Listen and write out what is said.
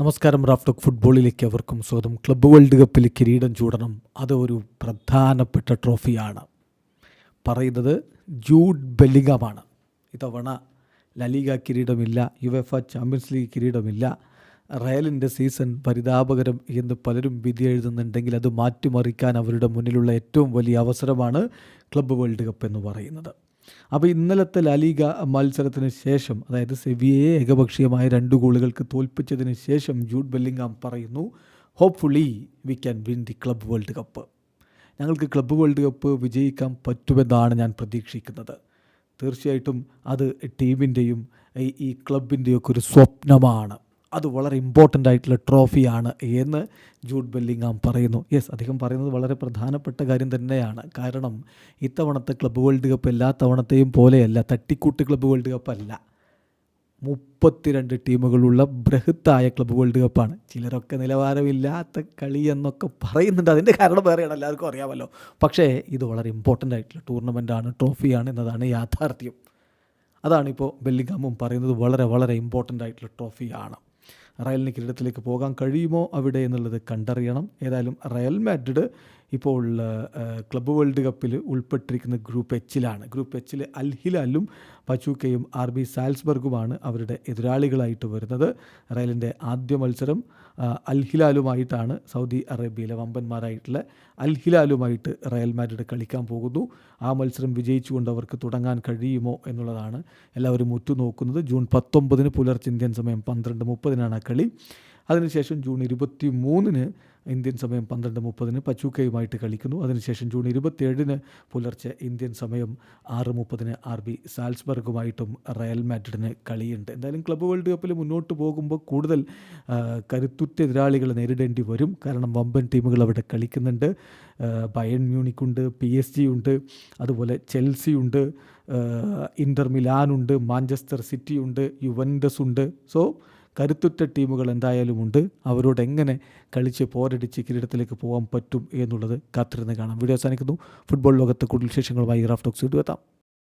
നമസ്കാരം റാഫ്റ്റോക്ക് ഫുട്ബോളിലേക്ക് അവർക്കും സ്വാഗതം. ക്ലബ്ബ് വേൾഡ് കപ്പിൽ കിരീടം ചൂടണം അത് ഒരു പ്രധാനപ്പെട്ട ട്രോഫിയാണ്. പറയുന്നത് ജൂഡ് ബെല്ലിംഗമാണ്. ഇത്തവണ ലലീഗ കിരീടമില്ല യുവെഫ ചാമ്പ്യൻസ് ലീഗ് കിരീടമില്ല. റയലിന്റെ സീസൺ പരിതാപകരം എന്ന് പലരും വിധി എഴുതുന്നുണ്ടെങ്കിൽ അത് മാറ്റിമറിക്കാൻ അവരുടെ മുന്നിലുള്ള ഏറ്റവും വലിയ അവസരമാണ് ക്ലബ്ബ് വേൾഡ് കപ്പ് എന്ന് പറയുന്നത്. അപ്പോൾ ഇന്നലത്തെ ലാലിഗ മത്സരത്തിന് ശേഷം അതായത് സെവിയയെ ഏകപക്ഷീയമായ രണ്ട് ഗോളുകൾക്ക് തോൽപ്പിച്ചതിന് ശേഷം ജൂഡ് ബെല്ലിംഗാം പറയുന്നു hopefully we can win the club world cup ഞങ്ങൾക്ക് ക്ലബ്ബ് വേൾഡ് കപ്പ് വിജയിക്കാൻ പറ്റുമെന്നാണ് ഞാൻ പ്രതീക്ഷിക്കുന്നത്. തീർച്ചയായിട്ടും അത് ടീമിന്റെയും ഈ- ക്ലബിന്റെയൊക്കെ ഒരു സ്വപ്നമാണ്. അത് വളരെ ഇമ്പോർട്ടന്റ് ആയിട്ടുള്ള ട്രോഫിയാണ് എന്ന് ജൂഡ് ബെല്ലിങ്ങാം പറയുന്നു. യെസ് അദ്ദേഹം പറയുന്നത് വളരെ പ്രധാനപ്പെട്ട കാര്യം തന്നെയാണ്. കാരണം ഇത്തവണത്തെ ക്ലബ് വേൾഡ് കപ്പ് എല്ലാ തവണത്തെയും പോലെയല്ല തട്ടിക്കൂട്ട് ക്ലബ്ബ് വേൾഡ് കപ്പ് അല്ല. മുപ്പത്തിരണ്ട് ടീമുകളുള്ള ബൃഹത്തായ ക്ലബ് വേൾഡ് കപ്പാണ് ചിലരൊക്കെ നിലവാരമില്ലാത്ത കളി എന്നൊക്കെ പറയുന്നുണ്ട്. അതിന്റെ കാരണം വേറെയാണ് എല്ലാവർക്കും അറിയാമല്ലോ. പക്ഷേ ഇത് വളരെ ഇമ്പോർട്ടന്റ് ആയിട്ടുള്ള ടൂർണമെന്റാണ് ട്രോഫിയാണ് എന്നതാണ് യാഥാർത്ഥ്യം. അതാണിപ്പോൾ ബെല്ലിംഗാമും പറയുന്നത് വളരെ വളരെ ഇമ്പോർട്ടന്റ് ആയിട്ടുള്ള ട്രോഫിയാണ് റയലിന് കിരീടത്തിലേക്ക് പോകാൻ കഴിയുമോ അവിടെ എന്നുള്ളത് കണ്ടറിയണം. ഏതായാലും റയൽ മാഡ്രിഡ് ഇപ്പോൾ ക്ലബ്ബ് വേൾഡ് കപ്പിൽ ഉൾപ്പെട്ടിരിക്കുന്ന ഗ്രൂപ്പ് എച്ചിലാണ്. ഗ്രൂപ്പ് എച്ചിൽ അൽ ഹിലാലും പച്ചൂക്കയും ആർ ബി സാൽസ്ബർഗുമാണ് അവരുടെ എതിരാളികളായിട്ട് വരുന്നത്. റയലിന്റെ ആദ്യ മത്സരം അൽ ഹിലാലുമായിട്ടാണ് സൗദി അറേബ്യയിലെ വമ്പന്മാരായിട്ടുള്ള അൽ ഹിലാലുമായിട്ട് റയൽ മാഡ്രിഡ് കളിക്കാൻ പോകുന്നു. ആ മത്സരം വിജയിച്ചുകൊണ്ട് അവർക്ക് തുടങ്ങാൻ കഴിയുമോ എന്നുള്ളതാണ് എല്ലാവരും ഉറ്റുനോക്കുന്നത്. ജൂൺ പത്തൊമ്പതിന് പുലർച്ചെ ഇന്ത്യൻ സമയം പന്ത്രണ്ട് മുപ്പതിനാണ് ആ കളി. അതിനുശേഷം ജൂൺ ഇരുപത്തി മൂന്നിന് ഇന്ത്യൻ സമയം പന്ത്രണ്ട് മുപ്പതിന് പച്ചൂക്കയുമായിട്ട് കളിക്കുന്നു. അതിനുശേഷം ജൂൺ ഇരുപത്തിയേഴിന് പുലർച്ചെ ഇന്ത്യൻ സമയം ആറ് മുപ്പതിന് ആർ ബി സാൽസ്ബർഗുമായിട്ടും റയൽ മാഡ്രിഡിന് കളിയുണ്ട്. എന്തായാലും ക്ലബ്ബ് വേൾഡ് കപ്പിൽ മുന്നോട്ട് പോകുമ്പോൾ കൂടുതൽ കരുത്തുറ്റ എതിരാളികളെ നേരിടേണ്ടി വരും. കാരണം വമ്പൻ ടീമുകൾ അവിടെ കളിക്കുന്നുണ്ട്. ബയൺ മ്യൂണിക്കുണ്ട് പി എസ് ജി ഉണ്ട് അതുപോലെ ചെൽസി ഉണ്ട് ഇന്റർ മിലാനുണ്ട് മാഞ്ചസ്റ്റർ സിറ്റി ഉണ്ട് യുവൻഡസ് ഉണ്ട് സോ കരുത്തുറ്റ ടീമുകൾ എന്തായാലും ഉണ്ട്. അവരോട് എങ്ങനെ കളിച്ച് പോരടിച്ച് കിരീടത്തിലേക്ക് പോകാൻ പറ്റും എന്നുള്ളത് കാത്തിരുന്ന് കാണാം. വീഡിയോ അവസാനിക്കുന്നു. ഫുട്ബോൾ ലോകത്ത് കൂടുതൽ വിശേഷങ്ങളുമായി റാഫ് ടോക്സ് എത്താം.